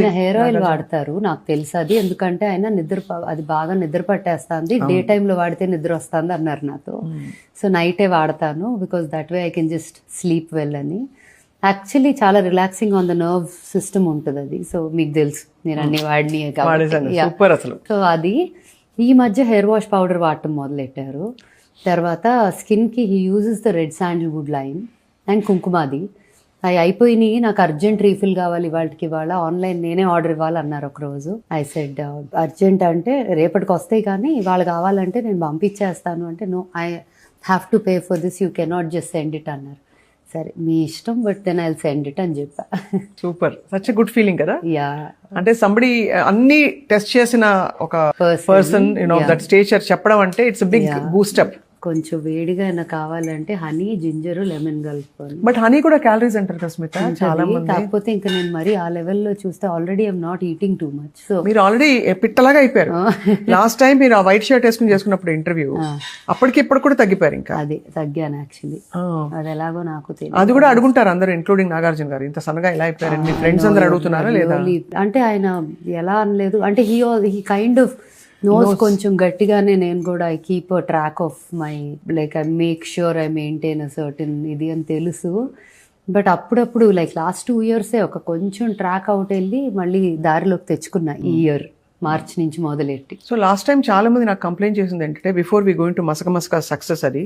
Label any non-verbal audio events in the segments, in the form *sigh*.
ఆయన hair oil వాడతారు నాకు తెలుసు అది. ఎందుకంటే ఆయన నిద్ర అది బాగా నిద్ర పట్టేస్తుంది. డే లో వాడితే నిద్ర వస్తుంది అన్నారు నాతో. సో నైటే వాడతాను because that way I can just sleep well అని. యాక్చువల్లీ చాలా relaxing on the nerve system ఉంటుంది అది సో మీకు తెలుసు నేను అన్ని వాడిని సో అది. ఈ మధ్య హెయిర్ వాష్ పౌడర్ వాడటం మొదలెట్టారు. తర్వాత స్కిన్కి he uses the red sandalwood line and Kumkumadi అవి అయిపోయినాయి. నాకు అర్జెంట్ రీఫిల్ కావాలి వాళ్ళకి ఇవాళ. ఆన్లైన్ నేనే ఆర్డర్ ఇవ్వాలన్నారు ఒకరోజు. ఐ సెడ్ అర్జెంట్ అంటే రేపటికి వస్తాయి కానీ ఇవాళ కావాలంటే నేను పంపించేస్తాను. అంటే no I have to pay for this you cannot just send it అన్నారు. సరే మీ ఇష్టం but then I send it అని చెప్పా. సూపర్ సచ్ గుడ్ ఫీలింగ్ కదా? యా అంటే సంబడి అన్ని టెస్ట్ చేసిన ఒక పర్సన్ యూనో దట్ స్టేచర్ చెప్పడం అంటే ఇట్స్ బిగ్ బూస్టప్ కొంచెం వేడిగా అయినా కావాలంటే హనీ జింజర్ లెమన్ కలుపుకొని బట్ హనీ కూడా క్యాలరీస్ అంటారు కదా స్మిత చాలా కాకపోతే ఇంకా నేను మరి ఆ లెవెల్లో చూస్తే already I'm not eating too much so మీరు ఆల్రెడీ పిట్టలాగా అయిపోయారు. లాస్ట్ టైం మీరు ఆ వైట్ షర్ట్ వేసుకుని చేసుకున్నప్పుడు ఇంటర్వ్యూ అప్పటికి ఇప్పుడు కూడా తగ్గిపోయారు ఇంకా. అదే తగ్గాను యాక్చువల్లీ. అది ఎలాగో నాకు తెలియదు. అది కూడా అడుగుంటారు అందరూ ఇంక్లూడింగ్ నాగార్జున గారు. ఇంత సన్నగా ఎలా అయిపోయారు మీ ఫ్రెండ్స్ అందరు అడుగుతున్నారా లేదా? అంటే ఆయన ఎలా అనలేదు. అంటే he he kind of knows కొంచెం గట్టిగానే నేను కూడా I keep track of my like I make sure I maintain a certain ఇది అని తెలుసు. బట్ అప్పుడప్పుడు లైక్ లాస్ట్ టూ ఇయర్సే ఒక కొంచెం ట్రాక్ అవుట్ వెళ్ళి మళ్ళీ దారిలోకి తెచ్చుకున్నా ఈ ఇయర్. మార్చ్ నుంచి మొదలెట్టి. సో లాస్ట్ టైం చాలా మంది నాకు కంప్లైంట్ చేసింది ఏంటంటే బిఫోర్ వి గోయింగ్ టు మసక మసక సక్సెస్ అది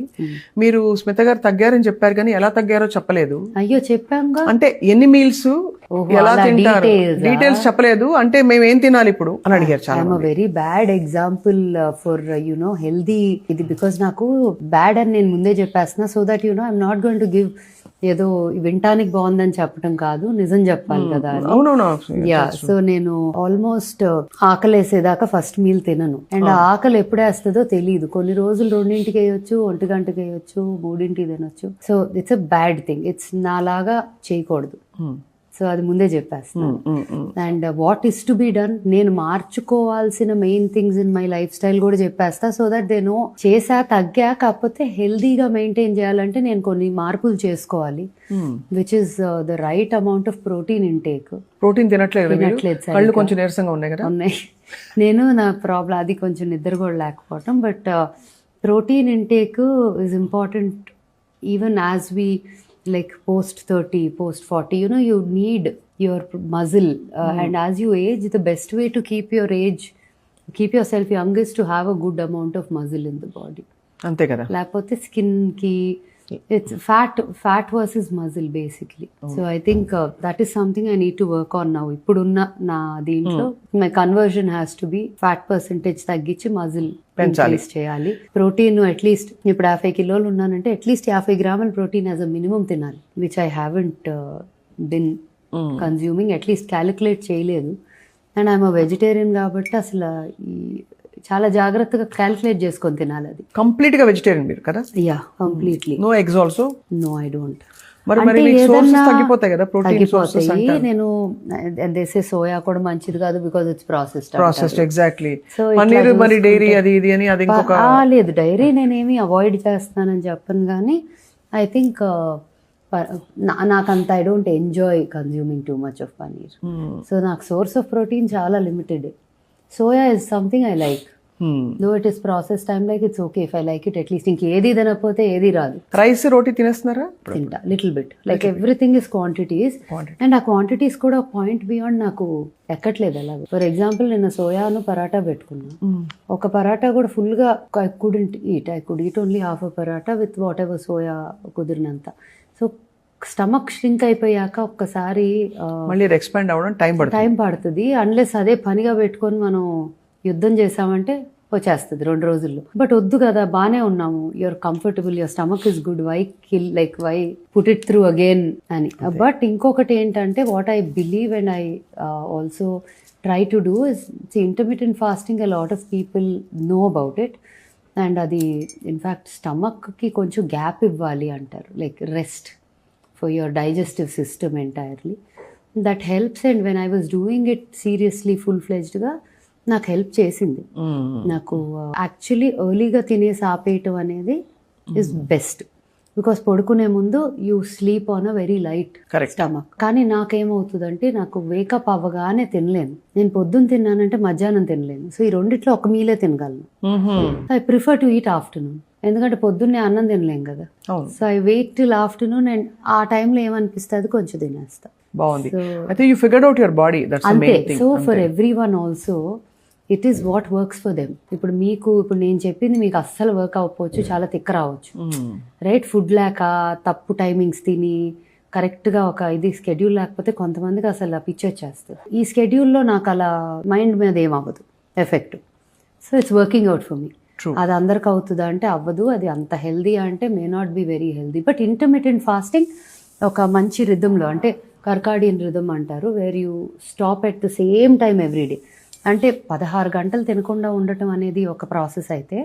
మీరు స్మిత గారు తగ్గారని చెప్పారు కానీ ఎలా తగ్గారో చెప్పలేదు. అయ్యో చెప్పాంగా అంటే ఎన్ని మీల్స్ ఎలా తింటారు? డీటెయిల్స్ చెప్పలేదు. అంటే మేము ఏం తినాలి ఇప్పుడు? అని అడిగారు చాలా very bad example for you know healthy ఇది బికాస్ నాకు బ్యాడ్ అని నేను ముందే చెప్పేస్తున్నా so that you know I'm not going to give ఏదో వినటానికి బాగుందని చెప్పడం కాదు నిజం చెప్పాలి కదా యా సో నేను ఆల్మోస్ట్ ఆకలి వేసేదాకా ఫస్ట్ మీల్ తినను. అండ్ ఆ ఆకలి ఎప్పుడు వేస్తుందో తెలియదు. కొన్ని రోజులు రెండింటికి వేయొచ్చు ఒంటి గంటకి వేయొచ్చు మూడింటికి తినొచ్చు. So it's a bad thing it's నాలాగా చేయకూడదు. సో అది ముందే చెప్పేస్తాను and what is to be done నేను మార్చుకోవాల్సిన main things in my lifestyle కూడా చెప్పేస్తా. సో దట్ దే నో చేసా తగ్గా కాకపోతే హెల్దీగా మెయింటైన్ చేయాలంటే నేను కొన్ని మార్పులు చేసుకోవాలి. Which is the right amount of protein intake protein తినట్లేదు తినట్లేదు. కళ్ళు కొంచెం నీరసంగా ఉన్నాయి కదా? ఉన్నాయి. *laughs* నేను నా ప్రాబ్లం అది కొంచెం నిద్ర కూడా లేకపోవటం. But protein intake is important even as we like post thirty post forty you know you need your muscle and as you age the best way to keep your age keep yourself young is to have a good amount of muscle in the body అంతే కదా లేకపోతే it's fat fat versus muscle basically so I think that is something I need to work on now ఇప్పుడున్న నా దీంట్లో my conversion has to be fat percentage తగ్గించి muscle పెంచాలి. చేయాలి. Protein at least ఇప్పుడు యాభై కిలోలు ఉన్నానంటే అట్లీస్ట్ యాభై గ్రాముల ప్రోటీన్ యాజ్ అ మినిమం తినాలి which I haven't been consuming at least calculate చేయలేదు. అండ్ ఐఎమ్ వెజిటేరియన్ కాబట్టి అసలు ఈ చాలా జాగ్రత్తగా క్యాలిక్యులేట్ చేసుకొని తినాలి అది. కంప్లీట్గా వెజిటేరియన్ మీరు కదా? Yeah completely no eggs also no I don't మరి మరి తగ్గిపోతాయి కదా ప్రోటీన్ సోర్సెస్ నేను దేసే సోయా కూడా మంచిది కాదు because it's processed processed exactly paneer మరి డైరీ అది ఇది అని అది ఇంకొక లేదు డైరీ నేనేమి అవాయిడ్ చేస్తానని చెప్పను కానీ ఐ థింక్ నాకంత I don't enjoy consuming too much of paneer so నాకు సోర్స్ ఆఫ్ ప్రోటీన్ చాలా limited soya is something I like though it is process time like it's okay if I like it at least ఇంకేది తినకపోతే ఏది రాదు. Rice రోటీ తినేస్తున్నారా? తింటా little bit like everything is quantities. And ఆ quantities కూడా point beyond నాకు ఎక్కట్లేదు అలాగ. ఫర్ ఎగ్జాంపుల్ నిన్న సోయాను పరాటా పెట్టుకున్నాను ఒక పరాటా కూడా ఫుల్గా I couldn't eat I could eat only half a paratha with whatever soya కుదిరినంత. So stomach shrink అయిపోయాక ఒక్కసారి మళ్ళీ ఎక్స్పాండ్ అవ్వడం టైం పడుతుంది. టైం పడుతుంది. అన్లెస్ అదే పనిగా పెట్టుకొని మనం యుద్ధం చేసామంటే వచ్చేస్తుంది రెండు రోజుల్లో. బట్ వద్దు కదా బాగానే ఉన్నాము. Your comfortable your stomach is good why kill like why put it through again అని. బట్ ఇంకొకటి ఏంటంటే what I believe and I also try to do is intermediate fasting a lot of people know about it and అది in fact స్టమక్కి కొంచెం gap ఇవ్వాలి అంటారు. Like rest for your digestive system entirely. That helps. And when I was doing it seriously full ఫ్లెజ్డ్గా నాకు help చేసింది. నాకు actually ఎర్లీగా తినేసి ఆపేయటం అనేది ఇస్ బెస్ట్ బికాస్ పడుకునే ముందు you sleep on a very light stomach కానీ నాకేమవుతుందంటే నాకు వేకప్ అవ్వగానే తినలేను. నేను పొద్దున్న తిన్నానంటే మధ్యాహ్నం తినలేను. సో ఈ రెండిట్లో ఒక మీలే తినగలను. I prefer to eat afternoon ఎందుకంటే పొద్దున్నే అన్నం తినలేం కదా. So I wait till afternoon and ఆ టైంలో ఏమనిపిస్తుంది కొంచెం తినేస్తా. బాగుంది. అయితే you figured out your body that's the అంతే. Main thing so for everyone also it is what works for them ఇప్పుడు మీకు ఇప్పుడు నేను చెప్పింది మీకు అస్సలు వర్క్ అవ్వకపోవచ్చు చాలా తిక్క రావచ్చు. రైట్ ఫుడ్ లేక తప్పు టైమింగ్స్ తిని కరెక్ట్గా ఒక ఇది స్కెడ్యూల్ లేకపోతే కొంతమందికి అసలు పిచ్చి వచ్చేస్తుంది. ఈ స్కెడ్యూల్లో నాకు అలా మైండ్ మీద ఏం అవ్వదు effect so it's working out for me. అది అందరికి అవుతుందా అంటే అవ్వదు. అది అంత హెల్దీ అంటే may not be very healthy but intermediate fasting ఒక మంచి రిధంలో అంటే కర్కాడియన్ రిధమ్ అంటారు where you stop at the same time everyday అంటే పదహారు గంటలు తినకుండా ఉండటం అనేది ఒక ప్రాసెస్ అయితే